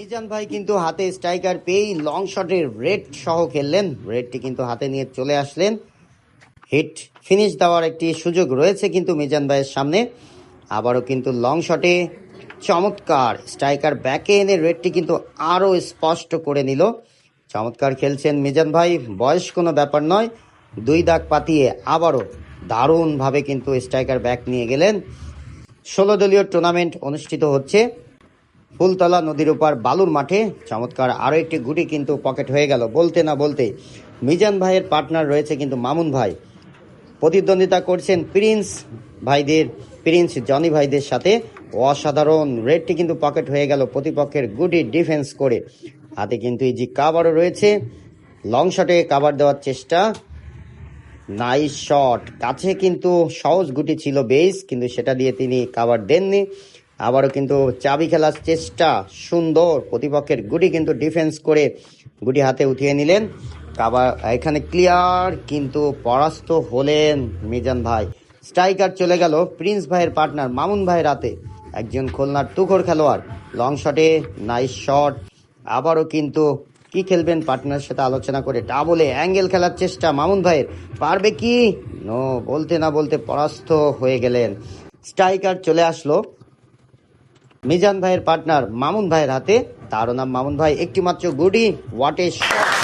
মিজান ভাই কিন্তু হাতে স্ট্রাইকার পেয়েই লং শটের রেড সহ খেললেন। রেডটি কিন্তু হাতে নিয়ে চলে আসলেন। হিট ফিনিশ দেওয়ার একটি সুযোগ রয়েছে কিন্তু মিজান ভাইয়ের সামনে। আবারও কিন্তু লং শটে চমৎকার স্ট্রাইকার ব্যাকে এনে রেডটি কিন্তু আরও স্পষ্ট করে নিল। চমৎকার খেলছেন মিজান ভাই, বয়স কোনো ব্যাপার নয়। দুই দাগ পাতিয়ে আবারও দারুণভাবে কিন্তু স্ট্রাইকার ব্যাক নিয়ে গেলেন। ষোলো দলীয় টুর্নামেন্ট অনুষ্ঠিত হচ্ছে। ফুলতলা নদীর উপর বালুর মাঠে। চমৎকার আরও একটি গুটি কিন্তু পকেট হয়ে গেল। বলতে না বলতে মিজান ভাইয়ের পার্টনার রয়েছে কিন্তু মামুন ভাই। প্রতিদ্বন্দ্বিতা করছেন প্রিন্স ভাইদের, প্রিন্স জনি ভাইদের সাথে। অসাধারণ রেডটি কিন্তু পকেট হয়ে গেল প্রতিপক্ষের গুডি ডিফেন্স করে। হাতে কিন্তু ইজি কাভারও রয়েছে। লং শটে কাভার দেওয়ার চেষ্টা। Nice shot. কাছে কিন্তু সহজ গুটি ছিল বেস, কিন্তু সেটা দিয়ে তিনি কাভার দেননি। আবারও কিন্তু চাবি খেলার চেষ্টা সুন্দর। প্রতিপক্ষের গুটি কিন্তু ডিফেন্স করে গুটি হাতে উঠিয়ে নিলেন। আবার এখানে ক্লিয়ার কিন্তু পরাস্ত হলেন মিজান ভাই। স্ট্রাইকার চলে গেল প্রিন্স ভাইয়ের পার্টনার মামুন ভাইয়ের হাতে। একজন খুলনার তুখর খেলোয়াড়। লং শটে নাইস শট আবারও কিন্তু কি খেলবেন পার্টনারের সাথে আলোচনা করে ডাবলে অ্যাঙ্গেল খেলার চেষ্টা মামুন ভাইয়ের। পারবে কি? নো বলতে না বলতে পরাস্ত হয়ে গেলেন। স্ট্রাইকার চলে আসলো। মিজান ভাইয়ের পার্টনার মামুন ভাইয়ের হাতে। তারও নাম মামুন ভাই একটি মাত্র গুডি ওয়াটে শট